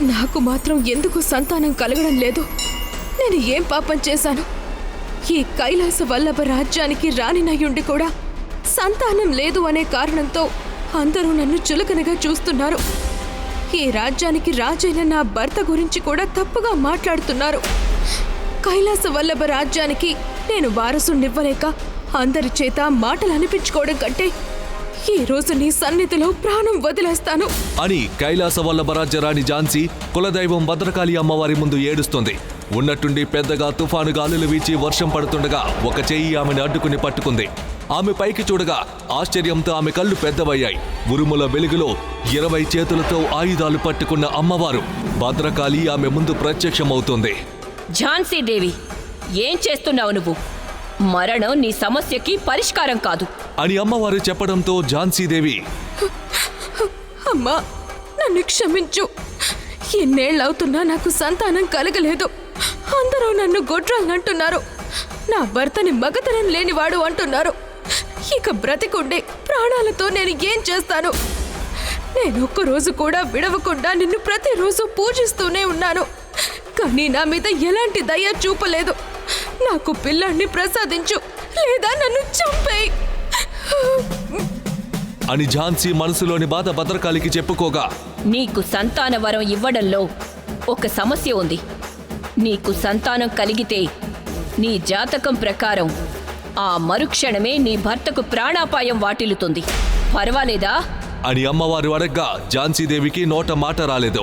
నాకు మాత్రం ఎందుకు సంతానం కలగడం లేదు? నేను ఏం పాపం చేశాను? ఈ కైలాస వల్లభ రాజ్యానికి రాణినయ్యుండి కూడా సంతానం లేదు అనే కారణంతో అందరూ నన్ను చులకనగా చూస్తున్నారు. ఈ రాజ్యానికి రాజైన నా భర్త గురించి కూడా తప్పుగా మాట్లాడుతున్నారు. కైలాస వల్లభ రాజ్యానికి నేను వారసునివ్వలేక అందరి చేత మాటలు అనిపించుకోవడం కంటే ఈ రోజు నీ సన్నిధిలో ప్రాణం వదిలేస్తాను. అని కైలాస వల్లభరాజ్య రాణి ఝాన్సీ కులదైవం భద్రకాళి అమ్మవారి ముందు ఏడుస్తుంది. ఉన్నట్టుండి పెద్దగా తుఫాను గాలులు వీచి వర్షం పడుతుండగా ఒక చెయ్యి ఆమెను అడ్డుకుని పట్టుకుంది. ఆమె పైకి చూడగా ఆశ్చర్యంతో ఆమె కళ్ళు పెద్దవయ్యాయి. ఉరుముల వెలుగులో ఇరవై చేతులతో ఆయుధాలు పట్టుకున్న అమ్మవారు భద్రకాళి ఆమె ముందు ప్రత్యక్షమవుతుంది. ఝాన్సీ దేవి ఏం చేస్తున్నావు నువ్వు? మరణం నీ సమస్యకి పరిష్కారం కాదు. అని అమ్మవారు చెప్పడంతో ఝాన్సీదేవి అమ్మా నన్ను క్షమించు. ఎన్నేళ్ళవుతున్నా నాకు సంతానం కలగలేదు. అందరూ నన్ను గొడ్రాలంటున్నారు నా భర్తని మగతనం లేనివాడు అంటున్నారు. ఇక బ్రతికుండే ప్రాణాలతో నేను ఏం చేస్తాను? నేను ఒక్కరోజు కూడా విడవకుండా నిన్ను ప్రతిరోజు పూజిస్తూనే ఉన్నాను. కానీ నా మీద ఎలాంటి దయ చూపలేదు. నాకు పిల్లాన్ని ప్రసాదించు లేదా నన్ను చంపేయి. అని ఝాన్సీ మనసులోని బాధ భద్రకాళికి చెప్పుకోగా నీకు సంతాన వరం ఇవ్వడంలో ఒక సమస్య ఉంది. నీకు సంతానం కలిగితే నీ జాతకం ప్రకారం ఆ మరుక్షణమే నీ భర్తకు ప్రాణాపాయం వాటిల్లుతుంది. పర్వాలేదా? అని అమ్మవారు అడగ్గా ఝాన్సీదేవికి నోట మాట రాలేదు.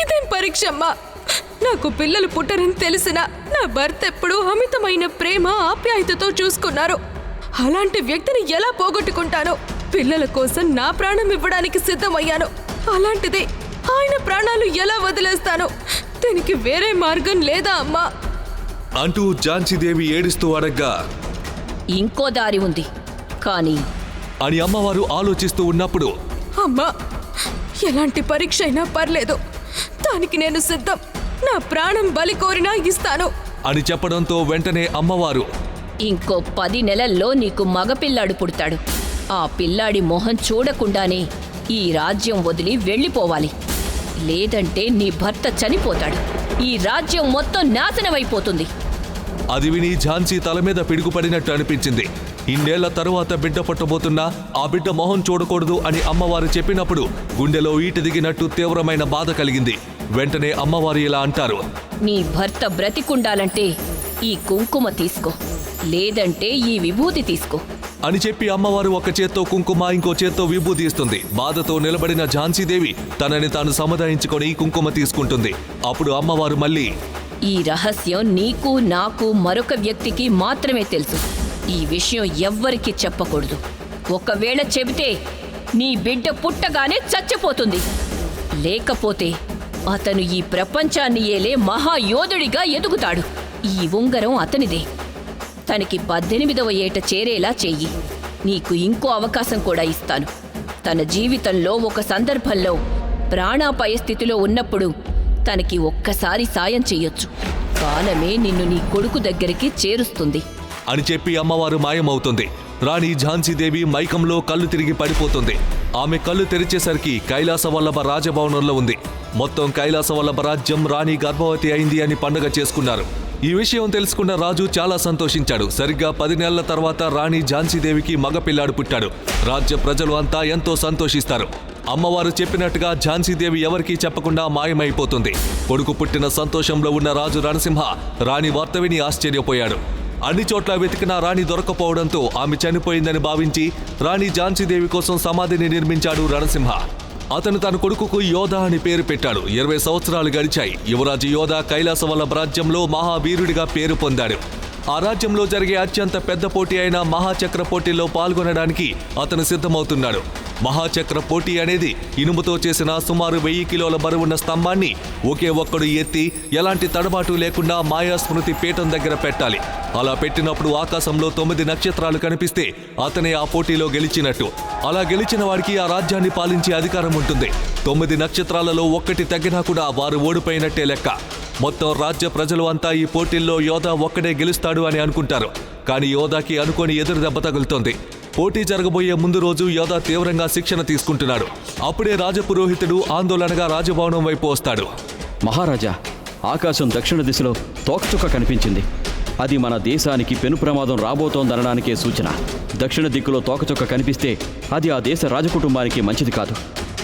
ఇదేం పరీక్ష అమ్మా? నాకు పిల్లలు పుట్టరని తెలిసిన నా భర్త ఎప్పుడూ అమితమైన ప్రేమ ఆప్యాయతతో చూసుకున్నారు. అలాంటి వ్యక్తిని ఎలా పోగొట్టుకుంటాను పిల్లల కోసం నా ప్రాణం ఇవ్వడానికి సిద్ధమయ్యాను. అలాంటిది ఆయన ప్రాణాలు ఎలా వదిలేస్తాను దీనికి వేరే మార్గం లేదా అమ్మా? అంటూ ఝాన్సీదేవి ఏడుస్తూ అడగ్గా ఇంకో దారి ఉంది. కానీ అని అమ్మవారు ఆలోచిస్తూ ఉన్నప్పుడు అమ్మా ఎలాంటి పరీక్ష అయినా పర్లేదు. దానికి నేను సిద్ధం. నా ప్రాణం బలి కోరినా ఇస్తాను. అని చెప్పడంతో వెంటనే అమ్మవారు ఇంకో పది నెలల్లో నీకు మగపిల్లాడు పుడతాడు. ఆ పిల్లాడి మొహం చూడకుండానే ఈ రాజ్యం వదిలి వెళ్ళిపోవాలి. లేదంటే నీ భర్త చనిపోతాడు. ఈ రాజ్యం మొత్తం నాశనమైపోతుంది. అది విని ఝాన్సీ తల మీద పిడుగుపడినట్టు అనిపించింది. ఇన్నేళ్ళ తరువాత బిడ్డ పుట్టబోతున్నా ఆ బిడ్డ మొహం చూడకూడదు అని అమ్మవారు చెప్పినప్పుడు గుండెలో ఈట దిగినట్టు తీవ్రమైన బాధ కలిగింది. వెంటనే అమ్మవారు ఇలా అంటారు. నీ భర్త బ్రతికుండాలంటే ఈ కుంకుమ తీసుకో లేదంటే ఈ విభూతి తీసుకో. అని చెప్పి అమ్మవారు ఒక చేత్తో కుంకుమ ఇంకో చేత్తో విభూతి ఇస్తుంది. బాధతో నిలబడిన ఝాన్సీదేవి తనని తాను సముదాయించుకొని కుంకుమ తీసుకుంటుంది. అప్పుడు అమ్మవారు మళ్ళీ ఈ రహస్యం నీకు నాకు మరొక వ్యక్తికి మాత్రమే తెలుసు. ఈ విషయం ఎవ్వరికీ చెప్పకూడదు. ఒకవేళ చెబితే నీ బిడ్డ పుట్టగానే చచ్చిపోతుంది. లేకపోతే అతను ఈ ప్రపంచాన్ని ఏలే మహాయోధుడిగా ఎదుగుతాడు. ఈ ఉంగరం అతనిదే. తనకి పద్దెనిమిదవ ఏట చేరేలా చెయ్యి నీకు ఇంకో అవకాశం కూడా ఇస్తాను. తన జీవితంలో ఒక సందర్భంలో ప్రాణాపాయ స్థితిలో ఉన్నప్పుడు తనకి ఒక్కసారి సాయం చెయ్యొచ్చు కాలమే నిన్ను నీ కొడుకు దగ్గరికి చేరుస్తుంది. అని చెప్పి అమ్మవారు మాయమవుతుంది. రాణి ఝాన్సీదేవి మైకంలో కళ్ళు తిరిగి పడిపోతుంది. ఆమె కళ్ళు తెరిచేసరికి కైలాస వల్లభ రాజభవనంలో ఉంది. మొత్తం కైలాస వల్లభ రాజ్యం రాణి గర్భవతి అయింది అని పండుగ చేసుకున్నారు. ఈ విషయం తెలుసుకున్న రాజు చాలా సంతోషించాడు. సరిగ్గా పది నెలల తర్వాత రాణి ఝాన్సీదేవికి మగపిల్లాడు పుట్టాడు. రాజ్య ప్రజలు అంతా ఎంతో సంతోషిస్తారు. అమ్మవారు చెప్పినట్టుగా ఝాన్సీదేవి ఎవరికీ చెప్పకుండా మాయమైపోతుంది. కొడుకు పుట్టిన సంతోషంలో ఉన్న రాజు రణసింహ రాణి వార్త విని ఆశ్చర్యపోయాడు. అన్ని చోట్ల వెతికినా రాణి దొరకపోవడంతో ఆమె చనిపోయిందని భావించి రాణి ఝాన్సీదేవి కోసం సమాధిని నిర్మించాడు రణసింహ. అతను తన కొడుకుకు యోధ అని పేరు పెట్టాడు. ఇరవై సంవత్సరాలు గడిచాయి. యువరాజు యోధ కైలాసవల్లభ రాజ్యంలో మహావీరుడిగా పేరు పొందాడు. ఆ రాజ్యంలో జరిగే అత్యంత పెద్ద పోటీ అయిన మహాచక్ర పోటీలో పాల్గొనడానికి అతను సిద్ధమవుతున్నాడు. మహాచక్ర పోటీ అనేది ఇనుముతో చేసిన సుమారు వెయ్యి కిలోల బరువున్న స్తంభాన్ని ఒకే ఒక్కడు ఎత్తి ఎలాంటి తడబాటు లేకుండా మాయా స్మృతి పీఠం దగ్గర పెట్టాలి. అలా పెట్టినప్పుడు ఆకాశంలో తొమ్మిది నక్షత్రాలు కనిపిస్తే అతనే ఆ పోటీలో గెలిచినట్టు. అలా గెలిచిన వాడికి ఆ రాజ్యాన్ని పాలించే అధికారం ఉంటుంది. తొమ్మిది నక్షత్రాలలో ఒక్కటి తగ్గినా కూడా వారు ఓడిపోయినట్టే లెక్క. మొత్తం రాజ్య ప్రజలు అంతా ఈ పోటీల్లో యోధా ఒక్కడే గెలుస్తాడు అని అనుకుంటారు. కానీ యోధాకి అనుకోని ఎదురు దెబ్బ తగులుతోంది. పోటీ జరగబోయే ముందు రోజు యోధా తీవ్రంగా శిక్షణ తీసుకుంటున్నాడు. అప్పుడే రాజపురోహితుడు ఆందోళనగా రాజభవనం వైపు వస్తాడు. మహారాజా ఆకాశం దక్షిణ దిశలో తోకచుక్క కనిపించింది. అది మన దేశానికి పెను ప్రమాదం రాబోతోందనడానికే సూచన. దక్షిణ దిక్కులో తోకచుక్క కనిపిస్తే అది ఆ దేశ రాజకుటుంబానికి మంచిది కాదు.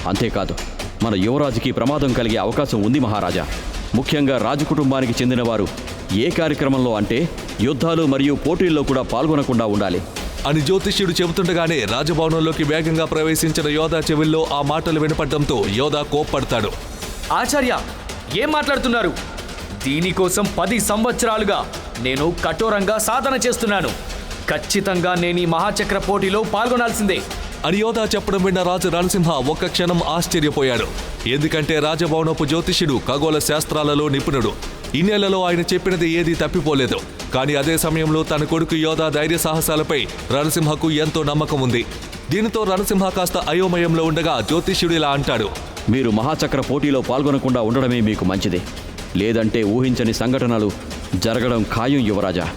అంతేకాదు మన యువరాజుకి ప్రమాదం కలిగే అవకాశం ఉంది మహారాజా. ముఖ్యంగా రాజకుటుంబానికి చెందినవారు ఏ కార్యక్రమంలో అంటే యుద్ధాలు మరియు పోటీల్లో కూడా పాల్గొనకుండా ఉండాలి. అని జ్యోతిష్యుడు చెబుతుండగానే రాజభవనంలోకి వేగంగా ప్రవేశించిన యోధా చెవుల్లో ఆ మాటలు వినపడడంతో యోధా కోప్పడతాడు. ఆచార్య ఏం మాట్లాడుతున్నారు? దీనికోసం పది సంవత్సరాలుగా నేను కఠోరంగా సాధన చేస్తున్నాను. ఖచ్చితంగా నేను ఈ మహాచక్ర పోటీలో పాల్గొనాల్సిందే. అని యోధా చెప్పడం విన్న రాజు రణసింహ ఒక్క క్షణం ఆశ్చర్యపోయాడు. ఎందుకంటే రాజభవనపు జ్యోతిష్యుడు ఖగోళ శాస్త్రాలలో నిపుణుడు. ఇన్నేళ్ళలో ఆయన చెప్పినది ఏదీ తప్పిపోలేదు. కానీ అదే సమయంలో తన కొడుకు యోధా ధైర్య సాహసాలపై రణసింహకు ఎంతో నమ్మకం ఉంది. దీనితో రణసింహ కాస్త అయోమయంలో ఉండగా జ్యోతిష్యుడు ఇలా అంటాడు. మీరు మహాచక్ర పోటీలో పాల్గొనకుండా ఉండడమే మీకు మంచిది. లేదంటే ఊహించని సంఘటనలు జరగడం ఖాయం యువరాజా.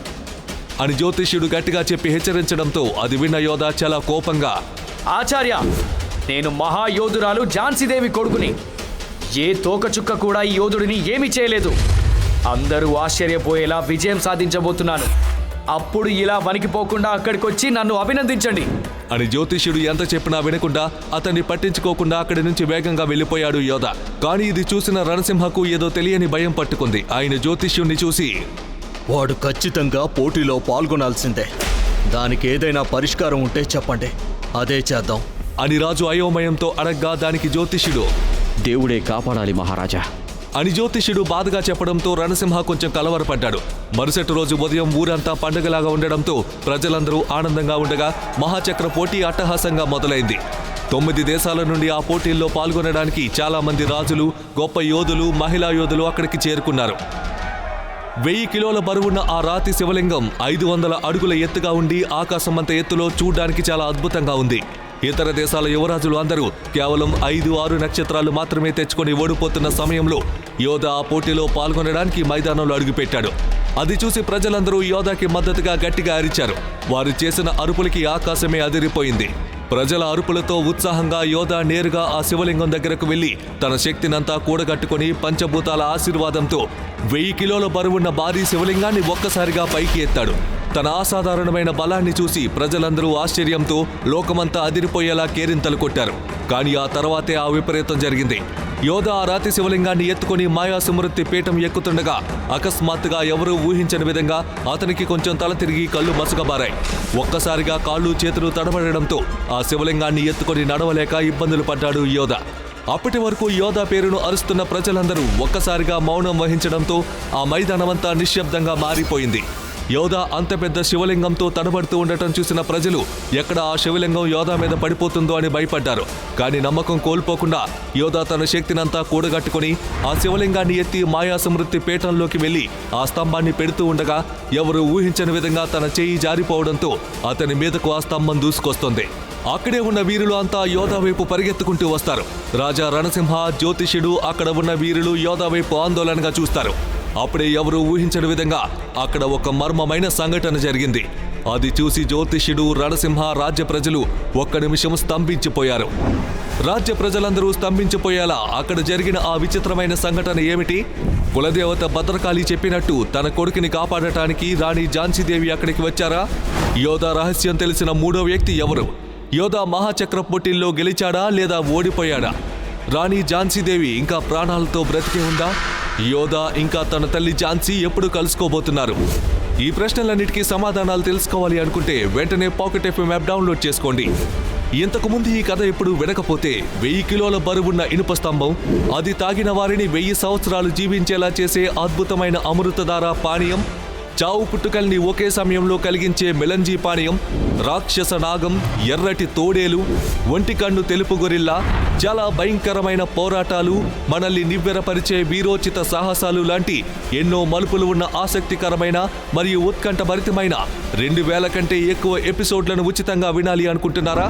అని జ్యోతిష్యుడు గట్టిగా చెప్పి హెచ్చరించడంతో అది విన్న యోధా చాలా కోపంగా ఆచార్య నేను మహాయోధురాలు ఝాన్సీదేవి కొడుకుని. ఏ తోకచుక్క కూడా ఈ యోధుడిని ఏమీ చేయలేదు. అందరూ ఆశ్చర్యపోయేలా విజయం సాధించబోతున్నాను. అప్పుడు ఇలా వణికిపోకుండా అక్కడికి వచ్చి నన్ను అభినందించండి. అని జ్యోతిష్యుడు ఎంత చెప్పినా వినకుండా అతన్ని పట్టించుకోకుండా అక్కడి నుంచి వేగంగా వెళ్ళిపోయాడు యోధ. కానీ ఇది చూసిన రణసింహకు ఏదో తెలియని భయం పట్టుకుంది. ఆయన జ్యోతిష్యుణ్ణి చూసి వాడు ఖచ్చితంగా పోటీలో పాల్గొనాల్సిందే. దానికి ఏదైనా పరిష్కారం ఉంటే చెప్పండి. అదే చేద్దాం. అని రాజు అయోమయంతో అడగ్గా దానికి జ్యోతిష్యుడు దేవుడే కాపాడాలి మహారాజా. అని జ్యోతిష్యుడు బాధగా చెప్పడంతో రణసింహ కొంచెం కలవరపడ్డాడు. మరుసటి రోజు ఉదయం ఊరంతా పండగలాగా ఉండడంతో ప్రజలందరూ ఆనందంగా ఉండగా మహాచక్ర పోటీ అట్టహాసంగా మొదలైంది. తొమ్మిది దేశాల నుండి ఆ పోటీల్లో పాల్గొనడానికి చాలామంది రాజులు గొప్ప యోధులు మహిళా యోధులు అక్కడికి చేరుకున్నారు. వెయ్యి కిలోల బరువున్న ఆ రాతి శివలింగం ఐదు వందల అడుగుల ఎత్తుగా ఉండి ఆకాశమంత ఎత్తులో చూడ్డానికి చాలా అద్భుతంగా ఉంది. ఇతర దేశాల యువరాజులు అందరూ కేవలం ఐదు ఆరు నక్షత్రాలు మాత్రమే తెచ్చుకొని ఓడిపోతున్న సమయంలో యోధ ఆ పోటీలో పాల్గొనడానికి మైదానంలో అడుగుపెట్టాడు. అది చూసి ప్రజలందరూ యోధాకి మద్దతుగా గట్టిగా అరిచారు. వారు చేసిన అరుపులకి ఆకాశమే అదిరిపోయింది. ప్రజల అరుపులతో ఉత్సాహంగా యోధ నేరుగా ఆ శివలింగం దగ్గరకు వెళ్ళి తన శక్తినంతా కూడగట్టుకుని పంచభూతాల ఆశీర్వాదంతో వెయ్యి కిలోల బరువున్న భారీ శివలింగాన్ని ఒక్కసారిగా పైకి ఎత్తాడు. తన అసాధారణమైన బలాన్ని చూసి ప్రజలందరూ ఆశ్చర్యంతో లోకమంతా అదిరిపోయేలా కేరింతలు కొట్టారు. కానీ ఆ తర్వాతే ఆ విపరీతం జరిగింది. యోధ ఆ రాతి శివలింగాన్ని ఎత్తుకొని మాయా సుమృతి పీఠం ఎక్కుతుండగా అకస్మాత్తుగా ఎవరూ ఊహించని విధంగా అతనికి కొంచెం తల తిరిగి కళ్ళు మసకబారాయి. ఒక్కసారిగా కాళ్ళు చేతులు తడబడడంతో ఆ శివలింగాన్ని ఎత్తుకొని నడవలేక ఇబ్బందులు పడ్డాడు యోధ. అప్పటి వరకు యోధా పేరును అరుస్తున్న ప్రజలందరూ ఒక్కసారిగా మౌనం వహించడంతో ఆ మైదానమంతా నిశ్శబ్దంగా మారిపోయింది. యోధా అంత పెద్ద శివలింగంతో తడబడుతూ ఉండటం చూసిన ప్రజలు ఎక్కడ ఆ శివలింగం యోధా మీద పడిపోతుందో అని భయపడ్డారు. కానీ నమ్మకం కోల్పోకుండా యోధా తన శక్తినంతా కూడగట్టుకుని ఆ శివలింగాన్ని ఎత్తి మాయా సమృద్ధి పీఠంలోకి వెళ్ళి ఆ స్తంభాన్ని పెడుతూ ఉండగా ఎవరు ఊహించని విధంగా తన చేయి జారిపోవడంతో అతని మీదకు ఆ స్తంభం దూసుకొస్తుంది. అక్కడే ఉన్న వీరులు అంతా యోధా వైపు పరిగెత్తుకుంటూ వస్తారు. రాజా రణసింహ జ్యోతిష్యుడు అక్కడ ఉన్న వీరులు యోధా వైపు ఆందోళనగా చూస్తారు. అప్పుడే ఎవరు ఊహించని విధంగా అక్కడ ఒక మర్మమైన సంఘటన జరిగింది. అది చూసి జ్యోతిష్యుడు రణసింహ రాజ్య ప్రజలు ఒక్క నిమిషం స్తంభించిపోయారు. రాజ్య ప్రజలందరూ స్తంభించిపోయేలా అక్కడ జరిగిన ఆ విచిత్రమైన సంఘటన ఏమిటి? కులదేవత భద్రకాళి చెప్పినట్టు తన కొడుకుని కాపాడటానికి రాణి ఝాన్సీదేవి అక్కడికి వచ్చారా? యోధా రహస్యం తెలిసిన మూడో వ్యక్తి ఎవరు? యోధా మహాచక్ర పోటీల్లో గెలిచాడా లేదా ఓడిపోయాడా? రాణి ఝాన్సీదేవి ఇంకా ప్రాణాలతో బ్రతికే ఉందా? యోధా ఇంకా తన తల్లి ఝాన్సీ ఎప్పుడు కలుసుకోబోతున్నారు? ఈ ప్రశ్నలన్నిటికీ సమాధానాలు తెలుసుకోవాలి అనుకుంటే వెంటనే పాకెట్ ఎఫ్ఎం యాప్ డౌన్లోడ్ చేసుకోండి. ఇంతకు ముందు ఈ కథ ఎప్పుడు వినకపోతే వెయ్యి కిలోల బరువున్న ఇనుప స్తంభం అది తాగిన వారిని వెయ్యి సంవత్సరాలు జీవించేలా చేసే అద్భుతమైన అమృతధార పానీయం చావు పుట్టుకల్ని ఒకే సమయంలో కలిగించే మెలంజీ పానీయం రాక్షస నాగం ఎర్రటి తోడేలు ఒంటికన్ను తెలుపు గొరిల్లా చాలా భయంకరమైన పోరాటాలు మనల్ని నివ్వెరపరిచే వీరోచిత సాహసాలు లాంటి ఎన్నో మలుపులు ఉన్న ఆసక్తికరమైన మరియు ఉత్కంఠభరితమైన రెండు వేల కంటే ఎక్కువ ఎపిసోడ్లను ఉచితంగా వినాలి అనుకుంటున్నారా?